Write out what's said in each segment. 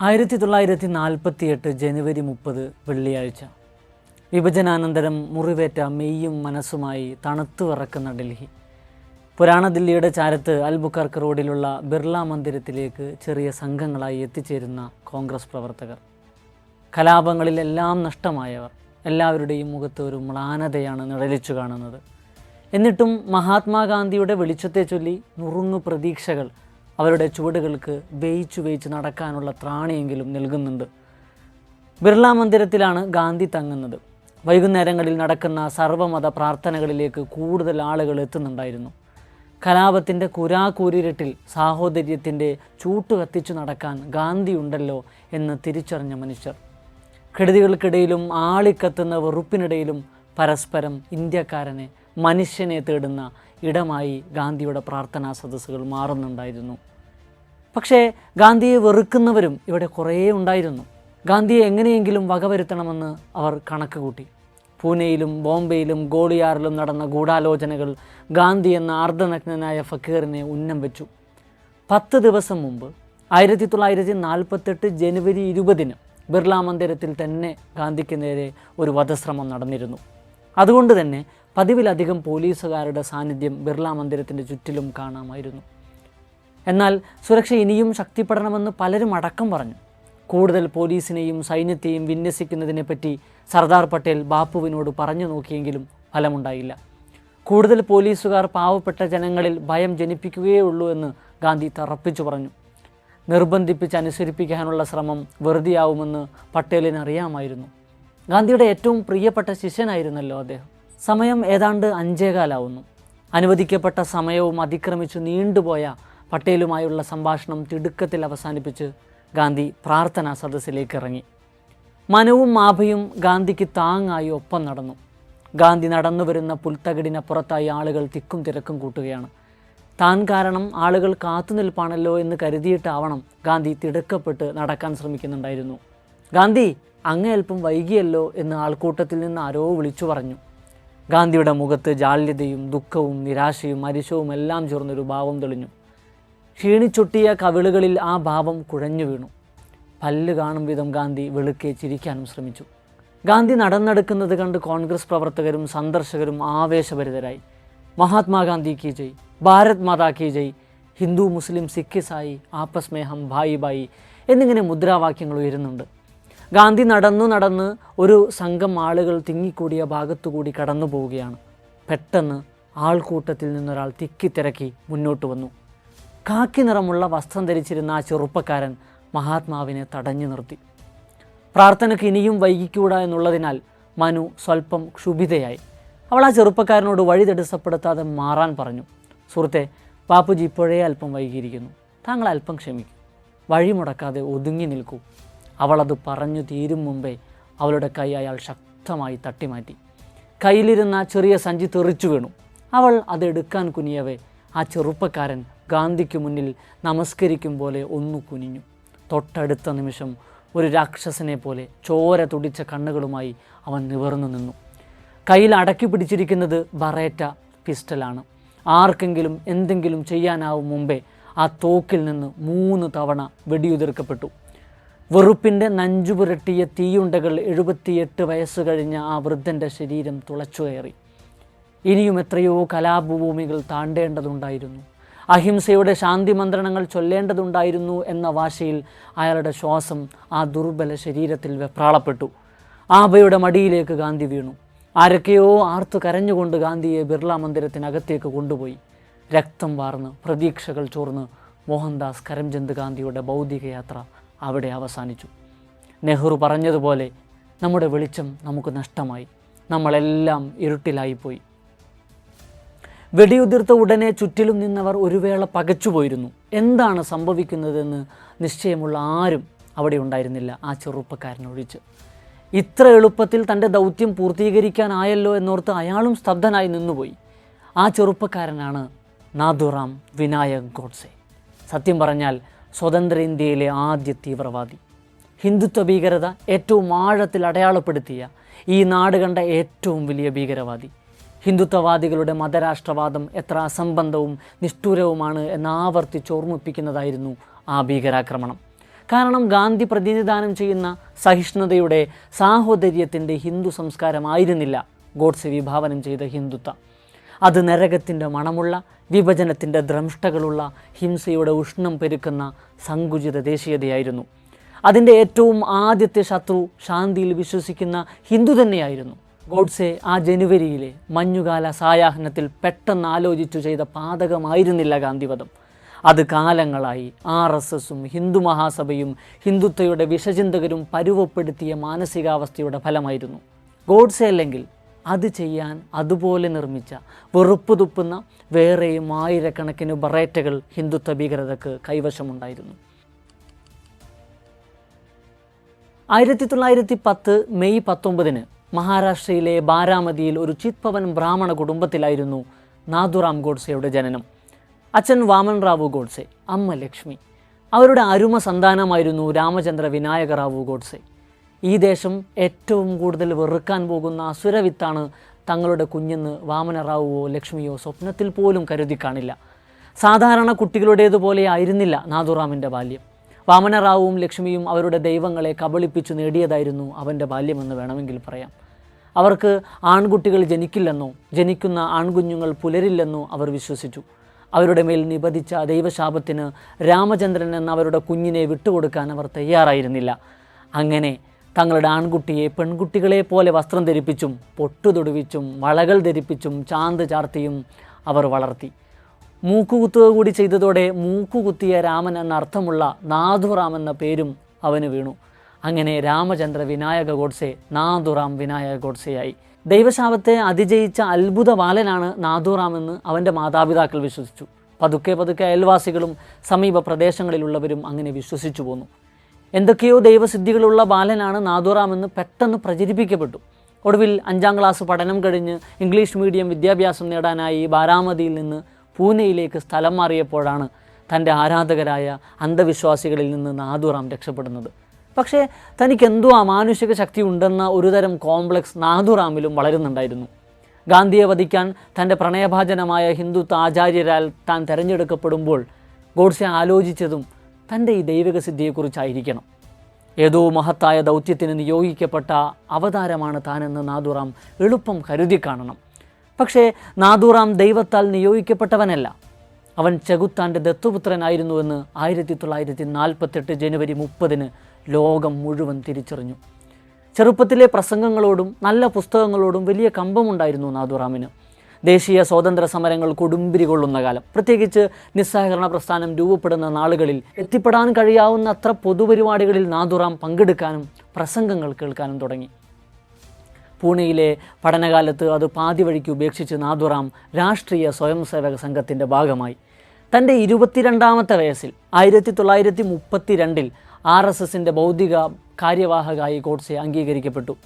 ആയിരത്തി തൊള്ളായിരത്തി നാൽപ്പത്തി എട്ട് ജനുവരി മുപ്പത് വെള്ളിയാഴ്ച. വിഭജനാനന്തരം മുറിവേറ്റ മെയ്യും മനസ്സുമായി തണുത്തു വിറക്കുന്ന ഡൽഹി. പുരാണ ദില്ലിയുടെ ചാരത്ത് അൽബുക്കർക്ക് റോഡിലുള്ള ബിർള മന്ദിരത്തിലേക്ക് ചെറിയ സംഘങ്ങളായി എത്തിച്ചേരുന്ന കോൺഗ്രസ് പ്രവർത്തകർ. കലാപങ്ങളിലെല്ലാം നഷ്ടമായവർ. എല്ലാവരുടെയും മുഖത്ത് ഒരു മ്ലാനതയാണ് നിഴലിച്ചു കാണുന്നത്. എന്നിട്ടും മഹാത്മാഗാന്ധിയുടെ വെളിച്ചത്തെ ചൊല്ലി നുറുങ്ങു പ്രതീക്ഷകൾ അവരുടെ ചുവടുകൾക്ക് വേയിച്ചു വേയിച്ച് നടക്കാനുള്ള ത്രാണിയെങ്കിലും നൽകുന്നുണ്ട്. ബിർള മന്ദിരത്തിലാണ് ഗാന്ധി തങ്ങുന്നത്. വൈകുന്നേരങ്ങളിൽ നടക്കുന്ന സർവമത പ്രാർത്ഥനകളിലേക്ക് കൂടുതൽ ആളുകൾ എത്തുന്നുണ്ടായിരുന്നു. കലാപത്തിന്റെ കുരാകൂരിരട്ടിൽ സാഹോദര്യത്തിന്റെ ചൂട്ട് കത്തിച്ചു നടക്കാൻ ഗാന്ധി ഉണ്ടല്ലോ എന്ന് തിരിച്ചറിഞ്ഞ മനുഷ്യർ. കെടുതികൾക്കിടയിലും ആളിക്കത്തുന്ന വെറുപ്പിനിടയിലും പരസ്പരം ഇന്ത്യക്കാരനെ മനുഷ്യനെ തേടുന്ന ഇടമായി ഗാന്ധിയുടെ പ്രാർത്ഥനാ സദസ്സുകൾ മാറുന്നുണ്ടായിരുന്നു. പക്ഷേ ഗാന്ധിയെ വെറുക്കുന്നവരും ഇവിടെ കുറേ ഉണ്ടായിരുന്നു. ഗാന്ധിയെ എങ്ങനെയെങ്കിലും വകവരുത്തണമെന്ന് അവർ കണക്ക് കൂട്ടി. പൂനെയിലും ബോംബെയിലും ഗോളിയാറിലും നടന്ന ഗൂഢാലോചനകൾ ഗാന്ധി എന്ന അർദ്ധനഗ്നനായ ഫക്കീറിനെ ഉന്നം വെച്ചു. പത്ത് ദിവസം മുമ്പ് ആയിരത്തി തൊള്ളായിരത്തി നാൽപ്പത്തെട്ട് ജനുവരി ഇരുപതിന് ബിർള മന്ദിരത്തിൽ തന്നെ ഗാന്ധിക്ക് നേരെ ഒരു വധശ്രമം നടന്നിരുന്നു. അതുകൊണ്ട് തന്നെ പതിവിലധികം പോലീസുകാരുടെ സാന്നിധ്യം ബിർള മന്ദിരത്തിന്റെ ചുറ്റിലും കാണാമായിരുന്നു. എന്നാൽ സുരക്ഷ ഇനിയും ശക്തിപ്പെടണമെന്ന് പലരും അടക്കം പറഞ്ഞു. കൂടുതൽ പോലീസിനെയും സൈന്യത്തെയും വിന്യസിക്കുന്നതിനെപ്പറ്റി സർദാർ പട്ടേൽ ബാപ്പുവിനോട് പറഞ്ഞു നോക്കിയെങ്കിലും ഫലമുണ്ടായില്ല. കൂടുതൽ പോലീസുകാർ പാവപ്പെട്ട ജനങ്ങളിൽ ഭയം ജനിപ്പിക്കുകയേ ഉള്ളൂ എന്ന് ഗാന്ധി തറപ്പിച്ചു പറഞ്ഞു. നിർബന്ധിപ്പിച്ച് അനുസരിപ്പിക്കാനുള്ള ശ്രമം വെറുതെയാവുമെന്ന് പട്ടേലിന് അറിയാമായിരുന്നു ഗാന്ധിയുടെ ഏറ്റവും പ്രിയപ്പെട്ട ശിഷ്യനായിരുന്നല്ലോ അദ്ദേഹം. സമയം ഏതാണ്ട് അഞ്ചേകാലാവുന്നു. അനുവദിക്കപ്പെട്ട സമയവും അതിക്രമിച്ചു നീണ്ടുപോയ പട്ടേലുമായുള്ള സംഭാഷണം തിടുക്കത്തിൽ അവസാനിപ്പിച്ച് ഗാന്ധി പ്രാർത്ഥനാ സദസ്സിലേക്ക് ഇറങ്ങി മനവും മാഭയും ഗാന്ധിക്ക് താങ്ങായി ഒപ്പം നടന്നു. ഗാന്ധി നടന്നു വരുന്ന പുൽത്തകിടിനപ്പുറത്തായി ആളുകൾ തിക്കും തിരക്കും കൂട്ടുകയാണ്. താൻ കാരണം ആളുകൾ കാത്തുനിൽപ്പാണല്ലോ എന്ന് കരുതിയിട്ടാവണം ഗാന്ധി തിടുക്കപ്പെട്ട് നടക്കാൻ ശ്രമിക്കുന്നുണ്ടായിരുന്നു. ഗാന്ധി അങ്ങേൽപ്പം വൈകിയല്ലോ എന്ന് ആൾക്കൂട്ടത്തിൽ നിന്ന് ആരോ വിളിച്ചു പറഞ്ഞു. ഗാന്ധിയുടെ മുഖത്ത് ജാള്യതയും ദുഃഖവും നിരാശയും അരിശവും എല്ലാം ചേർന്നൊരു ഭാവം തെളിഞ്ഞു. ക്ഷീണിച്ചൊട്ടിയ കവിളുകളിൽ ആ ഭാവം കുഴഞ്ഞു വീണു. പല്ല് കാണും വിധം ഗാന്ധി വെളുക്കെ ചിരിക്കാനും ശ്രമിച്ചു. ഗാന്ധി നടന്നെടുക്കുന്നത് കണ്ട് കോൺഗ്രസ് പ്രവർത്തകരും സന്ദർശകരും ആവേശഭരിതരായി. മഹാത്മാഗാന്ധി കി ജയ് ഭാരത് മാതാ കി ജയ് ഹിന്ദു മുസ്ലിം സിഖ് സായി ആപ്പസ്മേഹം ഭായി ഭായി എന്നിങ്ങനെ മുദ്രാവാക്യങ്ങൾ ഉയരുന്നുണ്ട്. ഗാന്ധി നടന്നു നടന്ന് ഒരു സംഘം ആളുകൾ തിങ്ങിക്കൂടിയ ഭാഗത്തുകൂടി കടന്നു പോവുകയാണ്. പെട്ടെന്ന് ആൾക്കൂട്ടത്തിൽ നിന്നൊരാൾ തിക്കിത്തിരക്കി മുന്നോട്ട് വന്നു. കാക്കി നിറമുള്ള വസ്ത്രം ധരിച്ചിരുന്ന ആ ചെറുപ്പക്കാരൻ മഹാത്മാവിനെ തടഞ്ഞു നിർത്തി. പ്രാർത്ഥനയ്ക്ക് ഇനിയും വൈകിക്കൂടാ എന്നുള്ളതിനാൽ മനു സ്വല്പം ക്ഷുഭിതയായി. അവൾ ആ ചെറുപ്പക്കാരനോട് വഴി തടസ്സപ്പെടുത്താതെ മാറാൻ പറഞ്ഞു. സുഹൃത്തെ ബാപ്പുജി ഇപ്പോഴേ അല്പം വൈകിയിരിക്കുന്നു. താങ്കൾ അല്പം ക്ഷമിക്കും. വഴി മുടക്കാതെ ഒതുങ്ങി നിൽക്കൂ. അവളത് പറഞ്ഞു തീരും മുമ്പേ അവളുടെ കൈ അയാൾ ശക്തമായി തട്ടിമാറ്റി. കയ്യിലിരുന്ന ചെറിയ സഞ്ചി തെറിച്ചു വീണു. അവൾ അതെടുക്കാൻ കുനിയവേ ആ ചെറുപ്പക്കാരൻ ഗാന്ധിക്ക് മുന്നിൽ നമസ്കരിക്കും പോലെ ഒന്നു കുനിഞ്ഞു. തൊട്ടടുത്ത നിമിഷം ഒരു രാക്ഷസനെ പോലെ ചോര തുടിച്ച കണ്ണുകളുമായി അവൻ നിവർന്നു നിന്നു. കയ്യിൽ അടക്കി പിടിച്ചിരിക്കുന്നത് ബറേറ്റ പിസ്റ്റലാണ്. ആർക്കെങ്കിലും എന്തെങ്കിലും ചെയ്യാനാവും മുമ്പേ ആ തോക്കിൽ നിന്ന് മൂന്ന് തവണ വെടിയുതിർക്കപ്പെട്ടു. വെറുപ്പിന്റെ നഞ്ചു പുരട്ടിയ തീയുണ്ടകൾ എഴുപത്തിയെട്ട് വയസ്സ് കഴിഞ്ഞ ആ വൃദ്ധന്റെ ശരീരം തുളച്ചു കയറി ഇനിയും എത്രയോ കലാഭൂമികൾ താണ്ടേണ്ടതുണ്ടായിരുന്നു. അഹിംസയുടെ ശാന്തി മന്ത്രണങ്ങൾ ചൊല്ലേണ്ടതുണ്ടായിരുന്നു എന്ന വാശയിൽ അയാളുടെ ശ്വാസം ആ ദുർബല ശരീരത്തിൽ വെപ്രാളപ്പെട്ടു. ആബയുടെ മടിയിലേക്ക് ഗാന്ധി വീണു. ആരൊക്കെയോ ആർത്തു കരഞ്ഞുകൊണ്ട് ഗാന്ധിയെ ബിർള മന്ദിരത്തിനകത്തേക്ക് കൊണ്ടുപോയി. രക്തം വാർന്ന് പ്രതീക്ഷകൾ ചോർന്ന് മോഹൻദാസ് കരംചന്ദ് ഗാന്ധിയുടെ ഭൗതിക യാത്ര അവിടെ അവസാനിച്ചു. നെഹ്റു പറഞ്ഞതുപോലെ നമ്മുടെ വെളിച്ചം നമുക്ക് നഷ്ടമായി. നമ്മളെല്ലാം ഇരുട്ടിലായിപ്പോയി. വെടിയുതിർത്ത ഉടനെ ചുറ്റിലും നിന്നവർ ഒരു വേള പകച്ചുപോയിരുന്നു. എന്താണ് സംഭവിക്കുന്നതെന്ന് നിശ്ചയമുള്ള ആരും അവിടെ ഉണ്ടായിരുന്നില്ല ആ ചെറുപ്പക്കാരനൊഴിച്ച് ഇത്ര എളുപ്പത്തിൽ തന്റെ ദൗത്യം പൂർത്തീകരിക്കാനായല്ലോ എന്നോർത്ത് അയാളും സ്തബ്ധനായി നിന്നുപോയി. ആ ചെറുപ്പക്കാരനാണ് നാദുറാം വിനായക് ഗോഡ്സെ സത്യം പറഞ്ഞാൽ സ്വതന്ത്ര ഇന്ത്യയിലെ ആദ്യ തീവ്രവാദി. ഹിന്ദുത്വ ഭീകരത ഏറ്റവും ആഴത്തിൽ അടയാളപ്പെടുത്തിയ ഈ നാട് കണ്ട ഏറ്റവും വലിയ ഭീകരവാദി. ഹിന്ദുത്വവാദികളുടെ മതരാഷ്ട്രവാദം എത്ര അസംബന്ധവും നിഷ്ഠൂരവുമാണ് എന്ന് ആവർത്തിച്ച് ഓർമ്മിപ്പിക്കുന്നതായിരുന്നു ആ ഭീകരാക്രമണം. കാരണം ഗാന്ധി പ്രതിനിധാനം ചെയ്യുന്ന സഹിഷ്ണുതയുടെ സാഹോദര്യത്തിന്റെ ഹിന്ദു സംസ്കാരമായിരുന്നില്ല ഗോഡ്സെ വിഭാവനം ചെയ്ത ഹിന്ദുത്വം. അത് നരകത്തിന്റെ മണമുള്ള വിഭജനത്തിന്റെ ദ്രംഷ്ടകളുള്ള ഹിംസയുടെ ഉഷ്ണം പെരുക്കുന്ന സങ്കുചിത ദേശീയതയായിരുന്നു. അതിന്റെ ഏറ്റവും ആദ്യത്തെ ശത്രു ശാന്തിയിൽ വിശ്വസിക്കുന്ന ഹിന്ദു തന്നെയായിരുന്നു. ഗോഡ്സെ ആ ജനുവരിയിലെ മഞ്ഞുകാല സായാഹ്നത്തിൽ പെട്ടെന്ന് ആലോചിച്ചു ചെയ്ത പാതകമായിരുന്നില്ല ഗാന്ധിവധം. അത് കാലങ്ങളായി ആർ എസ് എസും ഹിന്ദു മഹാസഭയും ഹിന്ദുത്വയുടെ വിഷചിന്തകരും പരുവപ്പെടുത്തിയ മാനസികാവസ്ഥയുടെ ഫലമായിരുന്നു. ഗോഡ്സെ അല്ലെങ്കിൽ അത് ചെയ്യാൻ അതുപോലെ നിർമ്മിച്ച വെറുപ്പ് തുപ്പുന്ന വേറെയും ആയിരക്കണക്കിന് ബറേറ്റകൾ ഹിന്ദുത്വ ഭീകരതക്ക് കൈവശമുണ്ടായിരുന്നു. ആയിരത്തി തൊള്ളായിരത്തി പത്ത് മെയ് പത്തൊമ്പതിന് മഹാരാഷ്ട്രയിലെ ബാരാമതിയിൽ ഒരു ചിത്പവൻ ബ്രാഹ്മണ കുടുംബത്തിലായിരുന്നു നാഥുറാം ഗോഡ്സെയുടെ ജനനം. അച്ഛൻ വാമൻ റാവു ഗോഡ്സെ അമ്മ ലക്ഷ്മി. അവരുടെ അരുമ സന്താനമായിരുന്നു രാമചന്ദ്ര വിനായകറാവു ഗോഡ്സെ. ഈ ദേശം ഏറ്റവും കൂടുതൽ വെറുക്കാൻ പോകുന്ന അസുരവിത്താണ് തങ്ങളുടെ കുഞ്ഞെന്ന് വാമനറാവുവോ ലക്ഷ്മിയോ സ്വപ്നത്തിൽ പോലും കരുതി കാണില്ല. സാധാരണ കുട്ടികളുടേതുപോലെ ആയിരുന്നില്ല നാഥുറാമിന്റെ ബാല്യം. വാമനറാവുവും ലക്ഷ്മിയും അവരുടെ ദൈവങ്ങളെ കബളിപ്പിച്ചു നേടിയതായിരുന്നു അവന്റെ ബാല്യമെന്ന് വേണമെങ്കിൽ പറയാം. അവർക്ക് ആൺകുട്ടികൾ ജനിക്കില്ലെന്നോ ജനിക്കുന്ന ആൺകുഞ്ഞുങ്ങൾ പുലരില്ലെന്നോ അവർ വിശ്വസിച്ചു. അവരുടെ മേൽ നിപതിച്ച ദൈവശാപത്തിന് രാമചന്ദ്രൻ എന്ന അവരുടെ കുഞ്ഞിനെ വിട്ടുകൊടുക്കാൻ അവർ തയ്യാറായിരുന്നില്ല. അങ്ങനെ തങ്ങളുടെ ആൺകുട്ടിയെ പെൺകുട്ടികളെ പോലെ വസ്ത്രം ധരിപ്പിച്ചും പൊട്ടുതൊടുവിച്ചും വളകൾ ധരിപ്പിച്ചും ചാന്ത് ചാർത്തിയും അവർ വളർത്തി. മൂക്കുകുത്തുക കൂടി ചെയ്തതോടെ മൂക്കുകുത്തിയ രാമൻ എന്ന അർത്ഥമുള്ള നാഥുറാം എന്ന പേരും അവന് വീണു. അങ്ങനെ രാമചന്ദ്ര വിനായക ഗോഡ്സെ നാഥുറാം വിനായക ഗോഡ്സെയായി. ദൈവശാപത്തെ അതിജയിച്ച അത്ഭുത ബാലനാണ് നാഥുറാം എന്ന് അവന്റെ മാതാപിതാക്കൾ വിശ്വസിച്ചു. പതുക്കെ പതുക്കെ അയൽവാസികളും സമീപ പ്രദേശങ്ങളിലുള്ളവരും അങ്ങനെ വിശ്വസിച്ചു പോന്നു. എന്തൊക്കെയോ ദൈവസിദ്ധികളുള്ള ബാലനാണ് നാദുറാമെന്ന് പെട്ടെന്ന് പ്രചരിപ്പിക്കപ്പെട്ടു. ഒടുവിൽ അഞ്ചാം ക്ലാസ് പഠനം കഴിഞ്ഞ് ഇംഗ്ലീഷ് മീഡിയം വിദ്യാഭ്യാസം നേടാനായി ബാരാമതിയിൽ നിന്ന് പൂനെയിലേക്ക് സ്ഥലം മാറിയപ്പോഴാണ് തന്റെ ആരാധകരായ അന്ധവിശ്വാസികളിൽ നിന്ന് നാദുറാം രക്ഷപ്പെടുന്നത്. പക്ഷേ തനിക്ക് എന്തോ അമാനുഷിക ശക്തി ഉണ്ടെന്ന ഒരുതരം കോംപ്ലക്സ് നാദുറാമിലും വളരുന്നുണ്ടായിരുന്നു. ഗാന്ധിയെ വധിക്കാൻ തന്റെ പ്രണയഭാജനമായ ഹിന്ദുത്വ ആചാര്യരാൽ താൻ തിരഞ്ഞെടുക്കപ്പെടുമ്പോൾ ഗോഡ്സെ ആലോചിച്ചതും തന്റെ ഈ ദൈവിക സിദ്ധിയെക്കുറിച്ചായിരിക്കണം ഏതോ മഹത്തായ ദൗത്യത്തിന് നിയോഗിക്കപ്പെട്ട അവതാരമാണ് താനെന്ന് നാദുറാം എളുപ്പം കരുതി കാണണം. പക്ഷേ നാദുറാം ദൈവത്താൽ നിയോഗിക്കപ്പെട്ടവനല്ല. അവൻ ചെകുത്താന്റെ ദത്തുപുത്രനായിരുന്നുവെന്ന് ആയിരത്തി തൊള്ളായിരത്തി നാൽപ്പത്തെട്ട് ജനുവരി മുപ്പതിന് ലോകം മുഴുവൻ തിരിച്ചറിഞ്ഞു. ചെറുപ്പത്തിലെ പ്രസംഗങ്ങളോടും നല്ല പുസ്തകങ്ങളോടും വലിയ കമ്പമുണ്ടായിരുന്നു നാഥുറാമിന് ദേശീയ സ്വാതന്ത്ര്യ സമരങ്ങൾ കൊടുമ്പിരി കൊള്ളുന്ന കാലം. പ്രത്യേകിച്ച് നിസ്സഹകരണ പ്രസ്ഥാനം രൂപപ്പെടുന്ന നാളുകളിൽ എത്തിപ്പെടാൻ കഴിയാവുന്ന അത്ര പൊതുപരിപാടികളിൽ നാദുറാം പങ്കെടുക്കാനും പ്രസംഗങ്ങൾ കേൾക്കാനും തുടങ്ങി. പൂനെയിലെ പഠനകാലത്ത് അത് പാതി വഴിക്ക് ഉപേക്ഷിച്ച് നാദുറാം രാഷ്ട്രീയ സ്വയം സേവക സംഘത്തിന്റെ ഭാഗമായി. തന്റെ ഇരുപത്തിരണ്ടാമത്തെ വയസ്സിൽ ആയിരത്തി തൊള്ളായിരത്തി മുപ്പത്തി രണ്ടിൽ ആർ എസ് എസിന്റെ ബൗദ്ധിക കാര്യവാഹകായി ഗോഡ്സെ അംഗീകരിക്കപ്പെട്ടു.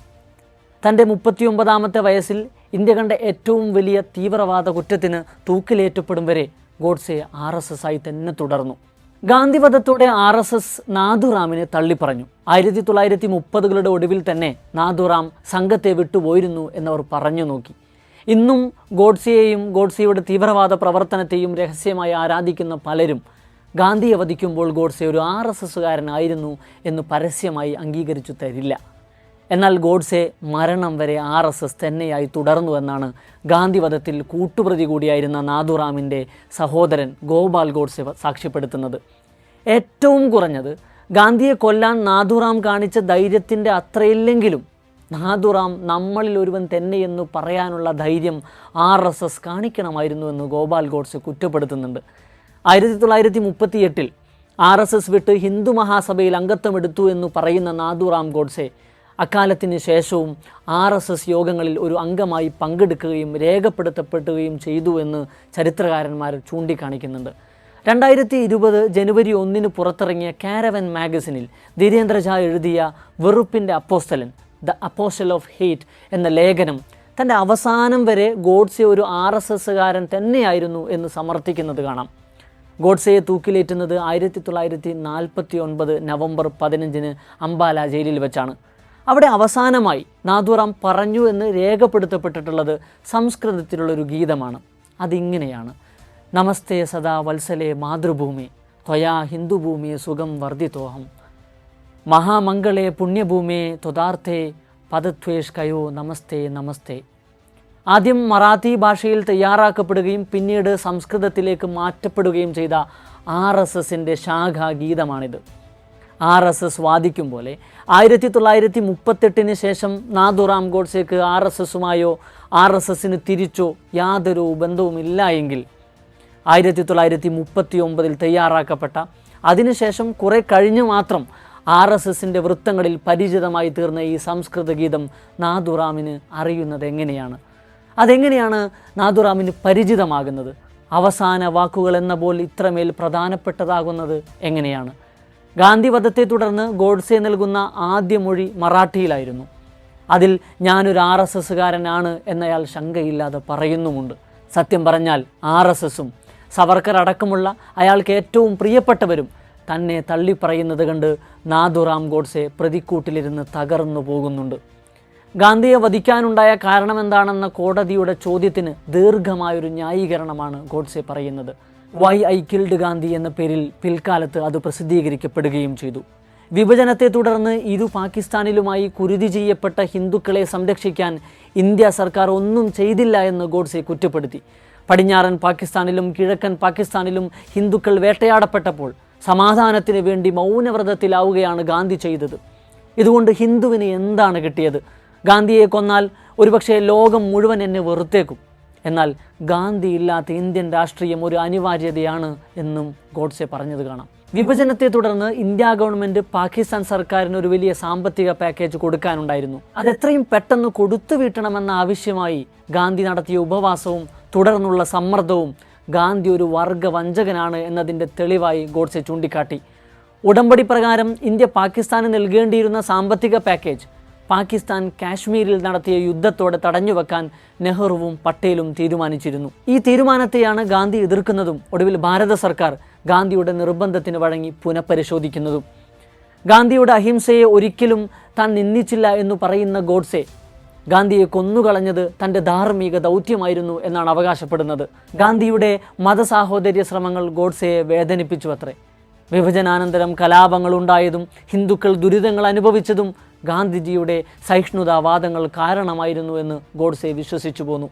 തന്റെ മുപ്പത്തിയൊമ്പതാമത്തെ വയസ്സിൽ ഇന്ത്യ കണ്ട ഏറ്റവും വലിയ തീവ്രവാദ കുറ്റത്തിന് തൂക്കിലേറ്റപ്പെടും വരെ ഗോഡ്സെ ആർ എസ് എസ് ആയി തന്നെ തുടർന്നു. ഗാന്ധിവധത്തോടെ ആർ എസ് എസ് നാഥുറാമിനെ തള്ളിപ്പറഞ്ഞു. ആയിരത്തി തൊള്ളായിരത്തി മുപ്പതുകളുടെ ഒടുവിൽ തന്നെ നാഥുറാം സംഘത്തെ വിട്ടുപോയിരുന്നു എന്നവർ പറഞ്ഞു നോക്കി. ഇന്നും ഗോഡ്സെയെയും ഗോഡ്സെയുടെ തീവ്രവാദ പ്രവർത്തനത്തെയും രഹസ്യമായി ആരാധിക്കുന്ന പലരും ഗാന്ധിയെ വധിക്കുമ്പോൾ ഗോഡ്സെ ഒരു ആർ എസ് എസ്സുകാരനായിരുന്നു എന്ന് പരസ്യമായി അംഗീകരിച്ചു തരില്ല. എന്നാൽ ഗോഡ്സെ മരണം വരെ ആർ എസ് എസ് തന്നെയായി തുടർന്നു എന്നാണ് ഗാന്ധിവധത്തിൽ കൂട്ടുപ്രതി കൂടിയായിരുന്ന നാഥുറാമിന്റെ സഹോദരൻ ഗോപാൽ ഗോഡ്സെ സാക്ഷ്യപ്പെടുത്തുന്നത്. ഏറ്റവും കുറഞ്ഞത് ഗാന്ധിയെ കൊല്ലാൻ നാഥുറാം കാണിച്ച ധൈര്യത്തിന്റെ അത്രയില്ലെങ്കിലും നാഥുറാം നമ്മളിൽ ഒരുവൻ തന്നെയെന്ന് പറയാനുള്ള ധൈര്യം ആർ എസ് എസ് കാണിക്കണമായിരുന്നുവെന്ന് ഗോപാൽ ഗോഡ്സെ കുറ്റപ്പെടുത്തുന്നുണ്ട്. ആയിരത്തി തൊള്ളായിരത്തി മുപ്പത്തി എട്ടിൽ ആർ എസ് എസ് വിട്ട് ഹിന്ദു മഹാസഭയിൽ അംഗത്വമെടുത്തു എന്ന് പറയുന്ന നാഥുറാം ഗോഡ്സെ അക്കാലത്തിന് ശേഷവും ആർ എസ് എസ് യോഗങ്ങളിൽ ഒരു അംഗമായി പങ്കെടുക്കുകയും രേഖപ്പെടുത്തപ്പെടുകയും ചെയ്തു എന്ന് ചരിത്രകാരന്മാർ ചൂണ്ടിക്കാണിക്കുന്നുണ്ട്. രണ്ടായിരത്തി ഇരുപത് ജനുവരി ഒന്നിന് പുറത്തിറങ്ങിയ കാരവൻ മാഗസിനിൽ ധീരേന്ദ്ര ഝാ എഴുതിയ വെറുപ്പിന്റെ അപ്പോസ്റ്റലൻ ദ അപ്പോസ്റ്റൽ ഓഫ് ഹെയ്റ്റ് എന്ന ലേഖനം തന്റെ അവസാനം വരെ ഗോഡ്സെ ഒരു ആർ എസ് എസ്സുകാരൻ തന്നെയായിരുന്നു എന്ന് സമർത്ഥിക്കുന്നത് കാണാം. ഗോഡ്സെയെ തൂക്കിലേറ്റുന്നത് ആയിരത്തി തൊള്ളായിരത്തി നാൽപ്പത്തി ഒൻപത് നവംബർ പതിനഞ്ചിന് അംബാല ജയിലിൽ വെച്ചാണ്. അവിടെ അവസാനമായി നാദുറാം പറഞ്ഞു എന്ന് രേഖപ്പെടുത്തപ്പെട്ടിട്ടുള്ളത് സംസ്കൃതത്തിലുള്ളൊരു ഗീതമാണ്. അതിങ്ങനെയാണ്. നമസ്തേ സദാ വത്സലേ മാതൃഭൂമി ത്വയാ ഹിന്ദുഭൂമിയെ സുഖം വർദ്ധിതോഹം. മഹാമംഗളെ പുണ്യഭൂമിയെ ത്വതാർത്ഥേ പദത്വേഷ് കയോ നമസ്തേ നമസ്തേ. ആദ്യം മറാത്തി ഭാഷയിൽ തയ്യാറാക്കപ്പെടുകയും പിന്നീട് സംസ്കൃതത്തിലേക്ക് മാറ്റപ്പെടുകയും ചെയ്ത ആർ എസ് എസിന്റെ ശാഖാഗീതമാണിത് ആർ എസ് എസ് വാദിക്കും പോലെ. ആയിരത്തി തൊള്ളായിരത്തി മുപ്പത്തെട്ടിന് ശേഷം നാദുറാം ഗോഡ്സേക്ക് ആർ എസ് എസുമായോ ആർ എസ് എസിന് തിരിച്ചോ യാതൊരു ബന്ധവുമില്ല എങ്കിൽ ആയിരത്തി തൊള്ളായിരത്തി മുപ്പത്തി ഒമ്പതിൽ തയ്യാറാക്കപ്പെട്ട അതിനുശേഷം കുറെ കഴിഞ്ഞു മാത്രം ആർ എസ് എസിന്റെ വൃത്തങ്ങളിൽ പരിചിതമായി തീർന്ന ഈ സംസ്കൃത ഗീതം നാദുറാമിന് അറിയുന്നത് എങ്ങനെയാണ്? അതെങ്ങനെയാണ് നാദുറാമിന് പരിചിതമാകുന്നത്? അവസാന വാക്കുകൾ എന്ന പോലെ ഇത്രമേൽ പ്രധാനപ്പെട്ടതാകുന്നത് എങ്ങനെയാണ്? ഗാന്ധിവധത്തെ തുടർന്ന് ഗോഡ്സെ നൽകുന്ന ആദ്യ മൊഴി മറാഠിയിലായിരുന്നു. അതിൽ ഞാനൊരു ആർ എസ് എസ്സുകാരനാണ് എന്നയാൾ ശങ്കയില്ലാതെ പറയുന്നുമുണ്ട്. സത്യം പറഞ്ഞാൽ ആർ എസ് എസും സവർക്കർ അടക്കമുള്ള അയാൾക്ക് ഏറ്റവും പ്രിയപ്പെട്ടവരും തന്നെ തള്ളിപ്പറയുന്നത് കണ്ട് നാഥുറാം ഗോഡ്സെ പ്രതിക്കൂട്ടിലിരുന്ന് തകർന്നു പോകുന്നുണ്ട്. ഗാന്ധിയെ വധിക്കാനുണ്ടായ കാരണമെന്താണെന്ന കോടതിയുടെ ചോദ്യത്തിന് ദീർഘമായൊരു ന്യായീകരണമാണ് ഗോഡ്സെ പറയുന്നത്. വൈ ഐ കിൽഡ് ഗാന്ധി എന്ന പേരിൽ പിൽക്കാലത്ത് അത് പ്രസിദ്ധീകരിക്കപ്പെടുകയും ചെയ്തു. വിഭജനത്തെ തുടർന്ന് ഇരു പാകിസ്ഥാനിലുമായി കുരുതി ചെയ്യപ്പെട്ട ഹിന്ദുക്കളെ സംരക്ഷിക്കാൻ ഇന്ത്യ സർക്കാർ ഒന്നും ചെയ്തില്ല എന്ന് ഗോഡ്സെ കുറ്റപ്പെടുത്തി. പടിഞ്ഞാറൻ പാകിസ്ഥാനിലും കിഴക്കൻ പാകിസ്ഥാനിലും ഹിന്ദുക്കൾ വേട്ടയാടപ്പെട്ടപ്പോൾ സമാധാനത്തിന് വേണ്ടി മൗനവ്രതത്തിലാവുകയാണ് ഗാന്ധി ചെയ്തത്. ഇതുകൊണ്ട് ഹിന്ദുവിന് എന്താണ് കിട്ടിയത്? ഗാന്ധിയെ കൊന്നാൽ ഒരുപക്ഷെ ലോകം മുഴുവൻ എന്നെ വെറുത്തേക്കും. എന്നാൽ ഗാന്ധി ഇല്ലാത്ത ഇന്ത്യൻ രാഷ്ട്രീയം ഒരു അനിവാര്യതയാണ് എന്നും ഗോഡ്സെ പറഞ്ഞത് കാണാം. വിഭജനത്തെ തുടർന്ന് ഇന്ത്യ ഗവൺമെന്റ് പാകിസ്ഥാൻ സർക്കാരിന് ഒരു വലിയ സാമ്പത്തിക പാക്കേജ് കൊടുക്കാനുണ്ടായിരുന്നു. അത് എത്രയും പെട്ടെന്ന് കൊടുത്തു വീട്ടണമെന്ന ആവശ്യമായി ഗാന്ധി നടത്തിയ ഉപവാസവും തുടർന്നുള്ള സമ്മർദ്ദവും ഗാന്ധി ഒരു വർഗ വഞ്ചകനാണ് എന്നതിന്റെ തെളിവായി ഗോഡ്സെ ചൂണ്ടിക്കാട്ടി. ഉടമ്പടി പ്രകാരം ഇന്ത്യ പാകിസ്ഥാന് നൽകേണ്ടിയിരുന്ന സാമ്പത്തിക പാക്കേജ് പാകിസ്ഥാൻ കാശ്മീരിൽ നടത്തിയ യുദ്ധത്തോടെ തടഞ്ഞുവെക്കാൻ നെഹ്റുവും പട്ടേലും തീരുമാനിച്ചിരുന്നു. ഈ തീരുമാനത്തെയാണ് ഗാന്ധി എതിർക്കുന്നതും ഒടുവിൽ ഭാരത സർക്കാർ ഗാന്ധിയുടെ നിർബന്ധത്തിന് വഴങ്ങി പുനഃപരിശോധിക്കുന്നതും. ഗാന്ധിയുടെ അഹിംസയെ ഒരിക്കലും താൻ നിന്ദിച്ചില്ല എന്ന് പറയുന്ന ഗോഡ്സെ ഗാന്ധിയെ കൊന്നുകളഞ്ഞത് തന്റെ ധാർമ്മിക ദൗത്യമായിരുന്നു എന്നാണ് അവകാശപ്പെടുന്നത്. ഗാന്ധിയുടെ മതസാഹോദര്യ ശ്രമങ്ങൾ ഗോഡ്സെയെ വേദനിപ്പിച്ചു അത്രേ വിഭജനാനന്തരം കലാപങ്ങൾ ഉണ്ടായതും ഹിന്ദുക്കൾ ദുരിതങ്ങൾ അനുഭവിച്ചതും ഗാന്ധിജിയുടെ സഹിഷ്ണുതാവാദങ്ങൾ കാരണമായിരുന്നു എന്ന് ഗോഡ്സെ വിശ്വസിച്ചു പോന്നു.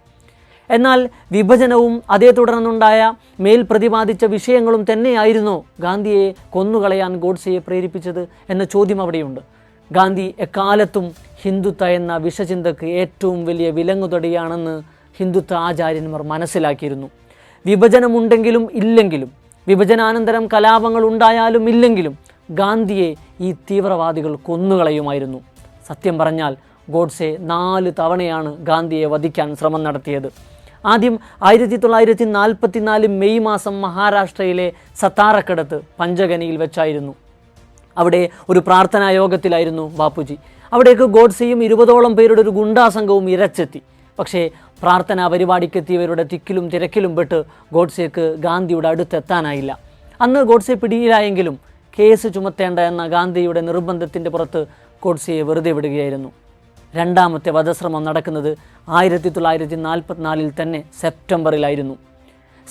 എന്നാൽ വിഭജനവും അതേ തുടർന്നുണ്ടായ മേൽ പ്രതിപാദിച്ച വിഷയങ്ങളും തന്നെയായിരുന്നോ ഗാന്ധിയെ കൊന്നുകളയാൻ ഗോഡ്സെയെ പ്രേരിപ്പിച്ചത് എന്ന ചോദ്യം അവിടെയുണ്ട്. ഗാന്ധി എക്കാലത്തും ഹിന്ദുത്വ എന്ന വിഷചിന്തക്ക് ഏറ്റവും വലിയ വിലങ്ങുതടിയാണെന്ന് ഹിന്ദുത്വ ആചാര്യന്മാർ മനസ്സിലാക്കിയിരുന്നു. വിഭജനമുണ്ടെങ്കിലും ഇല്ലെങ്കിലും വിഭജനാനന്തരം കലാപങ്ങൾ ഉണ്ടായാലും ഇല്ലെങ്കിലും ഗാന്ധിയെ ഈ തീവ്രവാദികൾ കൊന്നുകളയുമായിരുന്നു. സത്യം പറഞ്ഞാൽ ഗോഡ്സെ നാല് തവണയാണ് ഗാന്ധിയെ വധിക്കാൻ ശ്രമം നടത്തിയത്. ആദ്യം ആയിരത്തി തൊള്ളായിരത്തി നാൽപ്പത്തി നാല് മെയ് മാസം മഹാരാഷ്ട്രയിലെ സത്താറക്കടത്ത് പഞ്ചഗനിയിൽ വെച്ചായിരുന്നു. അവിടെ ഒരു പ്രാർത്ഥനാ യോഗത്തിലായിരുന്നു ബാപ്പുജി. അവിടേക്ക് ഗോഡ്സെയും ഇരുപതോളം പേരുടെ ഒരു ഗുണ്ടാസംഘവും ഇരച്ചെത്തി. പക്ഷേ പ്രാർത്ഥനാ പരിപാടിക്കെത്തിയവരുടെ തിക്കിലും തിരക്കിലും പെട്ട് ഗോഡ്സേക്ക് ഗാന്ധിയുടെ അടുത്തെത്താനായില്ല. അന്ന് ഗോഡ്സെ പിടിയിലായെങ്കിലും കേസ് ചുമത്തേണ്ട എന്ന ഗാന്ധിയുടെ നിർബന്ധത്തിന്റെ പുറത്ത് ഗോഡ്സെയെ വെറുതെ വിടുകയായിരുന്നു. രണ്ടാമത്തെ വധശ്രമം നടക്കുന്നത് ആയിരത്തി തൊള്ളായിരത്തി നാൽപ്പത്തിനാലിൽ തന്നെ സെപ്റ്റംബറിലായിരുന്നു.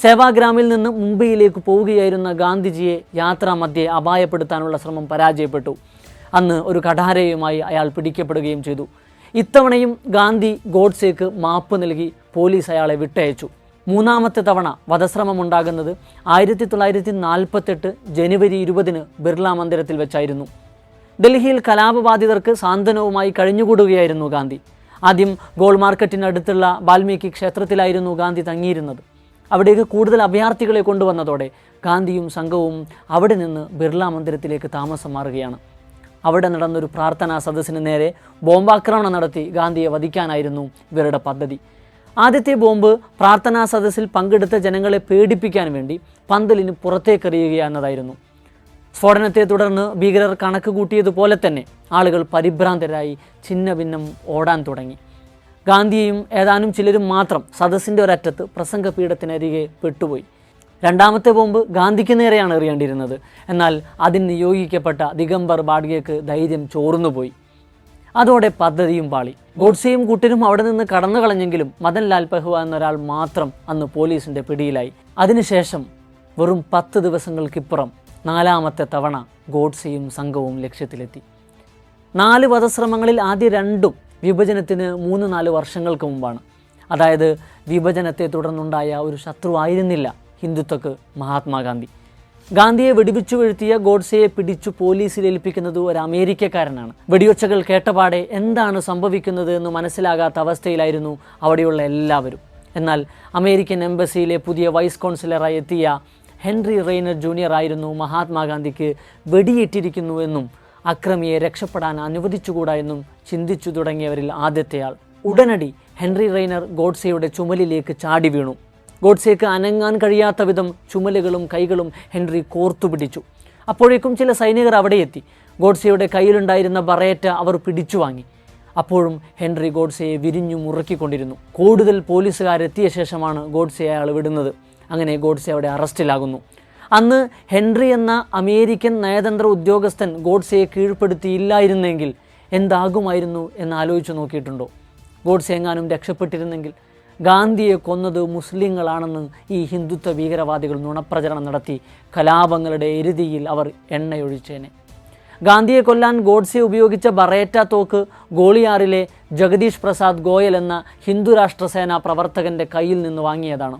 സേവാഗ്രാമിൽ നിന്ന് മുംബൈയിലേക്ക് പോവുകയായിരുന്ന ഗാന്ധിജിയെ യാത്രാമധ്യേ അപായപ്പെടുത്താനുള്ള ശ്രമം പരാജയപ്പെട്ടു. അന്ന് ഒരു കഠാരയുമായി അയാൾ പിടിക്കപ്പെടുകയും ചെയ്തു. ഇത്തവണയും ഗാന്ധി ഗോഡ്സേക്ക് മാപ്പ് നൽകി പോലീസ് അയാളെ വിട്ടയച്ചു. മൂന്നാമത്തെ തവണ വധശ്രമമുണ്ടാകുന്നത് ആയിരത്തി തൊള്ളായിരത്തി നാൽപ്പത്തെട്ട് ജനുവരി ഇരുപതിന് ബിർള മന്ദിരത്തിൽ വെച്ചായിരുന്നു. ഡൽഹിയിൽ കലാപബാധിതർക്ക് സാന്ത്വനവുമായി കഴിഞ്ഞുകൂടുകയായിരുന്നു ഗാന്ധി. ആദ്യം ഗോൾ മാർക്കറ്റിനടുത്തുള്ള വാൽമീകി ക്ഷേത്രത്തിലായിരുന്നു ഗാന്ധി തങ്ങിയിരുന്നത്. അവിടേക്ക് കൂടുതൽ അഭയാർത്ഥികളെ കൊണ്ടുവന്നതോടെ ഗാന്ധിയും സംഘവും അവിടെ നിന്ന് ബിർള മന്ദിരത്തിലേക്ക് താമസം മാറുകയാണ്. അവിടെ നടന്നൊരു പ്രാർത്ഥനാ സദസ്സിന് നേരെ ബോംബാക്രമണം നടത്തി ഗാന്ധിയെ വധിക്കാനായിരുന്നു ഇവരുടെ പദ്ധതി. ആദ്യത്തെ ബോംബ് പ്രാർത്ഥനാ സദസ്സിൽ പങ്കെടുത്ത ജനങ്ങളെ പേടിപ്പിക്കാൻ വേണ്ടി പന്തലിന് പുറത്തേക്കെറിയുക എന്നതായിരുന്നു. സ്ഫോടനത്തെ തുടർന്ന് ഭീകരർ കണക്ക് കൂട്ടിയതുപോലെ തന്നെ ആളുകൾ പരിഭ്രാന്തരായി ഛിന്ന ഭിന്നം ഓടാൻ തുടങ്ങി. ഗാന്ധിയും ഏതാനും ചിലരും മാത്രം സദസ്സിന്റെ ഒരറ്റത്ത് പ്രസംഗപീഠത്തിനരികെ പെട്ടുപോയി. രണ്ടാമത്തെ ബോംബ് ഗാന്ധിക്ക് നേരെയാണ് എറിയേണ്ടിയിരുന്നത്. എന്നാൽ അതിന് നിയോഗിക്കപ്പെട്ട ദിഗംബർ ബാഡ്ഗയ്ക്ക് ധൈര്യം ചോർന്നുപോയി. അതോടെ പദ്ധതിയും പാളി. ഗോഡ്സെയും കൂട്ടരും അവിടെ നിന്ന് കടന്നു കളഞ്ഞെങ്കിലും മദൻ ലാൽ പെഹ്വ എന്നൊരാൾ മാത്രം അന്ന് പോലീസിന്റെ പിടിയിലായി. അതിനുശേഷം വെറും പത്ത് ദിവസങ്ങൾക്കിപ്പുറം നാലാമത്തെ തവണ ഗോഡ്സെയും സംഘവും ലക്ഷ്യത്തിലെത്തി. നാല് വധശ്രമങ്ങളിൽ ആദ്യ രണ്ടും വിഭജനത്തിന് മൂന്ന് നാല് വർഷങ്ങൾക്ക് മുമ്പാണ്. അതായത് വിഭജനത്തെ തുടർന്നുണ്ടായ ഒരു ശത്രുവായിരുന്നില്ല ഹിന്ദുത്വക്ക് മഹാത്മാഗാന്ധി. ഗാന്ധിയെ വെടിവെച്ചു വീഴ്ത്തിയ ഗോഡ്സെയെ പിടിച്ചു പോലീസിൽ ഏൽപ്പിക്കുന്നത് ഒരു അമേരിക്കക്കാരനാണ്. വെടിയൊച്ചകൾ കേട്ടപാടെ എന്താണ് സംഭവിക്കുന്നത് എന്ന് മനസ്സിലാകാത്ത അവസ്ഥയിലായിരുന്നു അവിടെയുള്ള എല്ലാവരും. എന്നാൽ അമേരിക്കൻ എംബസിയിലെ പുതിയ വൈസ് കോൺസിലറായി എത്തിയ ഹെൻറി റെയ്നർ ജൂനിയർ ആയിരുന്നു മഹാത്മാഗാന്ധിക്ക് വെടിയേറ്റിരിക്കുന്നു എന്നും അക്രമിയെ രക്ഷപ്പെടാൻ അനുവദിച്ചുകൂടാ എന്നും ചിന്തിച്ചു തുടങ്ങിയവരിൽ ആദ്യത്തെയാൾ ഉടനടി ഹെൻറി റെയ്നർ ഗോഡ്സെയുടെ ചുമലിലേക്ക് ചാടി വീണു. ഗോഡ്സേക്ക് അനങ്ങാൻ കഴിയാത്ത വിധം ചുമലുകളും കൈകളും ഹെൻറി കോർത്തുപിടിച്ചു. അപ്പോഴേക്കും ചില സൈനികർ അവിടെ എത്തി. ഗോഡ്സെയുടെ കയ്യിലുണ്ടായിരുന്ന ബറേറ്റ അവർ പിടിച്ചു വാങ്ങി. അപ്പോഴും ഹെൻറി ഗോഡ്സെയെ വിരിഞ്ഞു മുറുക്കിക്കൊണ്ടിരുന്നു. കൂടുതൽ പോലീസുകാരെത്തിയ ശേഷമാണ് ഗോഡ്സെ അയാൾ വിടുന്നത്. അങ്ങനെ ഗോഡ്സെ അവിടെ അറസ്റ്റിലാകുന്നു. അന്ന് ഹെൻറി എന്ന അമേരിക്കൻ നയതന്ത്ര ഉദ്യോഗസ്ഥൻ ഗോഡ്സെയെ കീഴ്പ്പെടുത്തിയില്ലായിരുന്നെങ്കിൽ എന്താകുമായിരുന്നു എന്ന് ആലോചിച്ചു നോക്കിയിട്ടുണ്ടോ? ഗോഡ്സെ എങ്ങാനും രക്ഷപ്പെട്ടിരുന്നെങ്കിൽ ഗാന്ധിയെ കൊന്നത് മുസ്ലിങ്ങളാണെന്ന് ഈ ഹിന്ദുത്വ ഭീകരവാദികൾ നുണപ്രചരണം നടത്തി കലാപങ്ങളുടെ എരുതിയിൽ അവർ എണ്ണയൊഴിച്ചേനെ. ഗാന്ധിയെ കൊല്ലാൻ ഗോഡ്സെ ഉപയോഗിച്ച ബറേറ്റ തോക്ക് ഗോളിയാറിലെ ജഗദീഷ് പ്രസാദ് ഗോയൽ എന്ന ഹിന്ദു രാഷ്ട്രസേന പ്രവർത്തകന്റെ കയ്യിൽ നിന്ന് വാങ്ങിയതാണ്.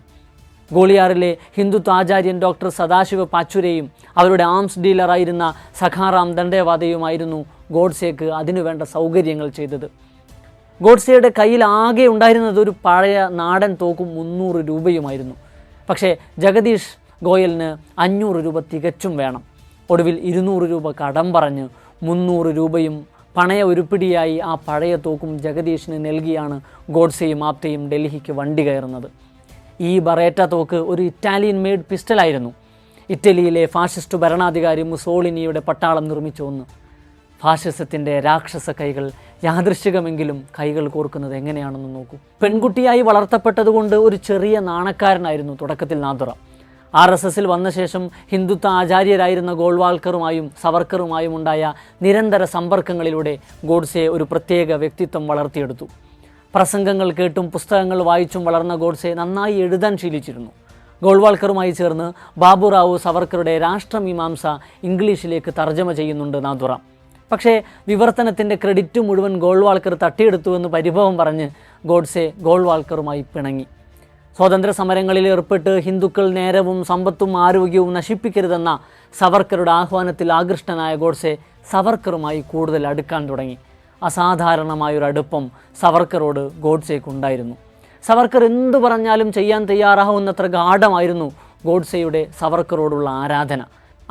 ഗോളിയാറിലെ ഹിന്ദുത്വ ആചാര്യൻ ഡോക്ടർ സദാശിവ പാച്ചുരെയും അവരുടെ ആംസ് ഡീലറായിരുന്ന സഖാറാം ദണ്ഡേവാദയുമായിരുന്നു ഗോഡ്സേക്ക് അതിനുവേണ്ട സൗകര്യങ്ങൾ ചെയ്തത്. ഗോഡ്സെയുടെ കയ്യിൽ ആകെ ഉണ്ടായിരുന്നത് ഒരു പഴയ നാടൻ തോക്കും മുന്നൂറ് രൂപയുമായിരുന്നു. പക്ഷേ ജഗദീഷ് ഗോയലിന് അഞ്ഞൂറ് രൂപ തികച്ചും വേണം. ഒടുവിൽ ഇരുന്നൂറ് രൂപ കടം പറഞ്ഞ് മുന്നൂറ് രൂപയും പണയ ഉരുപ്പിടിയായി ആ പഴയ തോക്കും ജഗദീഷിന് നൽകിയാണ് ഗോഡ്സെയും ആപ്തയും ഡൽഹിക്ക് വണ്ടി കയറുന്നത്. ഈ ബറേറ്റ തോക്ക് ഒരു ഇറ്റാലിയൻ മെയ്ഡ് പിസ്റ്റലായിരുന്നു. ഇറ്റലിയിലെ ഫാഷിസ്റ്റ് ഭരണാധികാരി മുസോളിനിയുടെ പട്ടാളം നിർമ്മിച്ച ഒന്ന്. ഫാഷിസത്തിന്റെ രാക്ഷസ കൈകൾ യാദൃശികമെങ്കിലും കൈകൾ കോർക്കുന്നത് എങ്ങനെയാണെന്ന് നോക്കൂ. പെൺകുട്ടിയായി വളർത്തപ്പെട്ടതുകൊണ്ട് ഒരു ചെറിയ നാണക്കാരനായിരുന്നു തുടക്കത്തിൽ നാദുറ. ആർ എസ് എസിൽ വന്ന ശേഷം ഹിന്ദുത്വ ആചാര്യരായിരുന്ന ഗോൾവാൾക്കറുമായും സവർക്കറുമായും ഉണ്ടായ നിരന്തര സമ്പർക്കങ്ങളിലൂടെ ഗോഡ്സെ ഒരു പ്രത്യേക വ്യക്തിത്വം വളർത്തിയെടുത്തു. പ്രസംഗങ്ങൾ കേട്ടും പുസ്തകങ്ങൾ വായിച്ചും വളർന്ന ഗോഡ്സെ നന്നായി എഴുതാൻ ശീലിച്ചിരുന്നു. ഗോൾവാൾക്കറുമായി ചേർന്ന് ബാബുറാവു സവർക്കറുടെ രാഷ്ട്രമീമാംസ ഇംഗ്ലീഷിലേക്ക് തർജമ ചെയ്യുന്നുണ്ട് നാദുറ. പക്ഷേ വിവർത്തനത്തിന്റെ ക്രെഡിറ്റ് മുഴുവൻ ഗോൾവാൾക്കർ തട്ടിയെടുത്തുവെന്ന് പരിഭവം പറഞ്ഞ് ഗോഡ്സെ ഗോൾവാൾക്കറുമായി പിണങ്ങി. സ്വാതന്ത്ര്യ സമരങ്ങളിൽ ഏർപ്പെട്ട് ഹിന്ദുക്കൾ നേരവും സമ്പത്തും ആരോഗ്യവും നശിപ്പിക്കരുതെന്ന സവർക്കറുടെ ആഹ്വാനത്തിൽ ആകൃഷ്ടനായ ഗോഡ്സെ സവർക്കറുമായി കൂടുതൽ അടുക്കാൻ തുടങ്ങി. അസാധാരണമായൊരു അടുപ്പം സവർക്കറോട് ഗോഡ്സേക്കുണ്ടായിരുന്നു. സവർക്കർ എന്തു പറഞ്ഞാലും ചെയ്യാൻ തയ്യാറാവുന്നത്ര ഗാഠമായിരുന്നു ഗോഡ്സെയുടെ സവർക്കറോടുള്ള ആരാധന.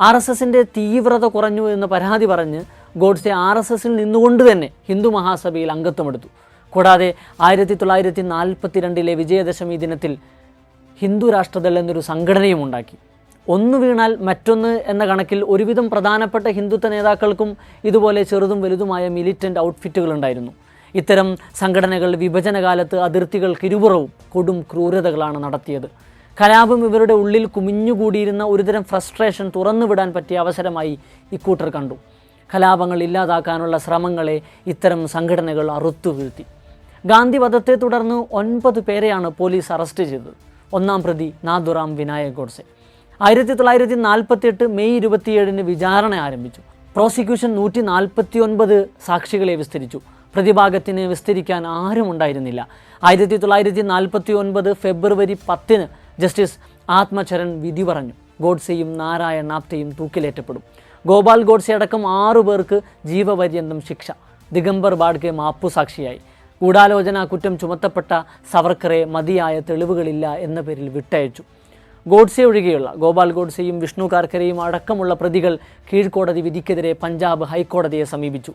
ആർ എസ് എസിന്റെ തീവ്രത കുറഞ്ഞു എന്ന് പരാതി പറഞ്ഞ് ഗോഡ്സെ ആർ എസ് എസിൽ നിന്നുകൊണ്ട് തന്നെ ഹിന്ദു മഹാസഭയിൽ അംഗത്വമെടുത്തു. കൂടാതെ ആയിരത്തി തൊള്ളായിരത്തി നാൽപ്പത്തിരണ്ടിലെ വിജയദശമി ദിനത്തിൽ ഹിന്ദു രാഷ്ട്രദൾ എന്നൊരു സംഘടനയും ഉണ്ടാക്കി. ഒന്ന് വീണാൽ മറ്റൊന്ന് എന്ന കണക്കിൽ ഒരുവിധം പ്രധാനപ്പെട്ട ഹിന്ദുത്വ നേതാക്കൾക്കും ഇതുപോലെ ചെറുതും വലുതുമായ മിലിറ്റന്റ് ഔട്ട്ഫിറ്റുകൾ ഉണ്ടായിരുന്നു. ഇത്തരം സംഘടനകൾ വിഭജനകാലത്ത് അതിർത്തികൾ കിരുപുറവും കൊടും ക്രൂരതകളാണ് നടത്തിയത്. കലാപം ഇവരുടെ ഉള്ളിൽ കുമിഞ്ഞുകൂടിയിരുന്ന ഒരുതരം ഫ്രസ്ട്രേഷൻ തുറന്നുവിടാൻ പറ്റിയ അവസരമായി ഇക്കൂട്ടർ കണ്ടു. കലാപങ്ങൾ ഇല്ലാതാക്കാനുള്ള ശ്രമങ്ങളെ ഇത്തരം സംഘടനകൾ അറുത്തു വീഴ്ത്തി ഗാന്ധി വധത്തെ തുടർന്ന് ഒൻപത് പേരെയാണ് പോലീസ് അറസ്റ്റ് ചെയ്തത്. ഒന്നാം പ്രതി നാഥുറാം വിനായക് ഗോഡ്സെ ആയിരത്തി തൊള്ളായിരത്തി നാൽപ്പത്തിയെട്ട് മെയ് ഇരുപത്തിയേഴിന് വിചാരണ ആരംഭിച്ചു. പ്രോസിക്യൂഷൻ നൂറ്റി നാൽപ്പത്തി ഒൻപത് സാക്ഷികളെ വിസ്തരിച്ചു. പ്രതിഭാഗത്തിന് വിസ്തരിക്കാൻ ആരും ഉണ്ടായിരുന്നില്ല. ആയിരത്തി തൊള്ളായിരത്തി നാൽപ്പത്തി ഒൻപത് ഫെബ്രുവരി പത്തിന് ജസ്റ്റിസ് ആത്മചരൺ വിധി പറഞ്ഞു. ഗോഡ്സെയും നാരായൺ ആപ്തയും തൂക്കിലേറ്റപ്പെടും. ഗോപാൽ ഗോഡ്സെ അടക്കം ആറു പേർക്ക് ജീവപര്യന്തം ശിക്ഷ. ദിഗംബർ ബാഡ്കെ മാപ്പുസാക്ഷിയായി. ഗൂഢാലോചന കുറ്റം ചുമത്തപ്പെട്ട സവർക്കറെ മതിയായ തെളിവുകളില്ല എന്ന പേരിൽ വിട്ടയച്ചു. ഗോഡ്സെ ഒഴികെയുള്ള ഗോപാൽ ഗോഡ്സെയും വിഷ്ണു കാർക്കരെയും അടക്കമുള്ള പ്രതികൾ കീഴ്ക്കോടതി വിധിക്കെതിരെ പഞ്ചാബ് ഹൈക്കോടതിയെ സമീപിച്ചു.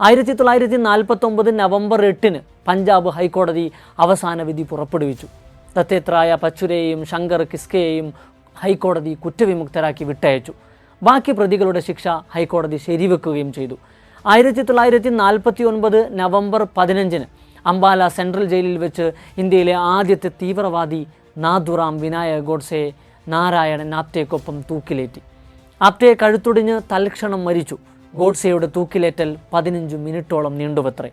ആയിരത്തി തൊള്ളായിരത്തി നാൽപ്പത്തൊമ്പത് നവംബർ എട്ടിന് പഞ്ചാബ് ഹൈക്കോടതി അവസാന വിധി പുറപ്പെടുവിച്ചു. ദത്തേത്രായ പച്ചുരെയും ശങ്കർ കിസ്കയെയും ഹൈക്കോടതി കുറ്റവിമുക്തരാക്കി വിട്ടയച്ചു. ബാക്കി പ്രതികളുടെ ശിക്ഷ ഹൈക്കോടതി ശരിവെക്കുകയും ചെയ്തു. ആയിരത്തി തൊള്ളായിരത്തി നാൽപ്പത്തി ഒൻപത് നവംബർ പതിനഞ്ചിന് അംബാല സെൻട്രൽ ജയിലിൽ വെച്ച് ഇന്ത്യയിലെ ആദ്യത്തെ തീവ്രവാദി നാഥുറാം വിനായക ഗോഡ്സെ നാരായണൻ ആപ്തേക്കൊപ്പം തൂക്കിലേറ്റി. ആപ്തയെ കഴുത്തൊടിഞ്ഞ് തൽക്ഷണം മരിച്ചു. ഗോഡ്സെയുടെ തൂക്കിലേറ്റൽ പതിനഞ്ച് മിനിറ്റോളം നീണ്ടുവത്രേ.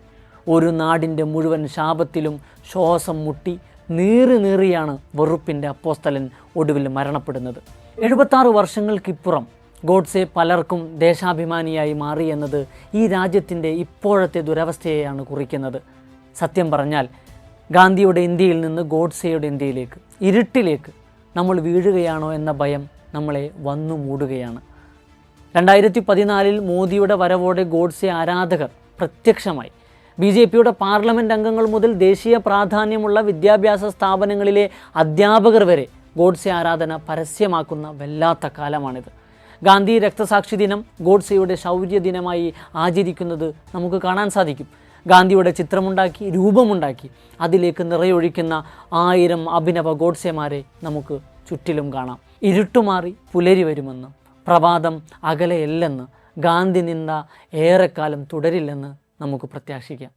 ഒരു നാടിന്റെ മുഴുവൻ ശാപത്തിലും ശ്വാസം മുട്ടി നീറി നീറിയാണ് വെറുപ്പിന്റെ അപ്പോസ്തലൻ ഒടുവിൽ മരണപ്പെടുന്നത്. എഴുപത്താറ് വർഷങ്ങൾക്കിപ്പുറം ഗോഡ്സെ പലർക്കും ദേശാഭിമാനിയായി മാറി എന്നത് ഈ രാജ്യത്തിന്റെ ഇപ്പോഴത്തെ ദുരവസ്ഥയെയാണ് കുറിക്കുന്നത്. സത്യം പറഞ്ഞാൽ ഗാന്ധിയുടെ ഇന്ത്യയിൽ നിന്ന് ഗോഡ്സെയുടെ ഇന്ത്യയിലേക്ക് ഇരുട്ടിലേക്ക് നമ്മൾ വീഴുകയാണോ എന്ന ഭയം നമ്മളെ വന്നു മൂടുകയാണ്. രണ്ടായിരത്തി പതിനാലിൽ മോദിയുടെ വരവോടെ ഗോഡ്സെ ആരാധകർ പ്രത്യക്ഷമായി. ബി ജെ പിയുടെ പാർലമെന്റ് അംഗങ്ങൾ മുതൽ ദേശീയ പ്രാധാന്യമുള്ള വിദ്യാഭ്യാസ സ്ഥാപനങ്ങളിലെ അധ്യാപകർ വരെ ഗോഡ്സെ ആരാധന പരസ്യമാക്കുന്ന വല്ലാത്ത കാലമാണിത്. ഗാന്ധി രക്തസാക്ഷി ദിനം ഗോഡ്സെയുടെ ശൗര്യ ദിനമായി ആചരിക്കുന്നത് നമുക്ക് കാണാൻ സാധിക്കും. ഗാന്ധിയുടെ ചിത്രമുണ്ടാക്കി രൂപമുണ്ടാക്കി അതിലേക്ക് നിറയൊഴിക്കുന്ന ആയിരം അഭിനവ ഗോഡ്സെമാരെ നമുക്ക് ചുറ്റിലും കാണാം. ഇരുട്ടുമാറി പുലരി വരുമെന്ന് പ്രഭാതം അകലെയല്ലെന്ന് ഗാന്ധി നിന്ന ഏറെക്കാലം തുടരില്ലെന്ന് നമുക്ക് പ്രത്യാശിക്കാം.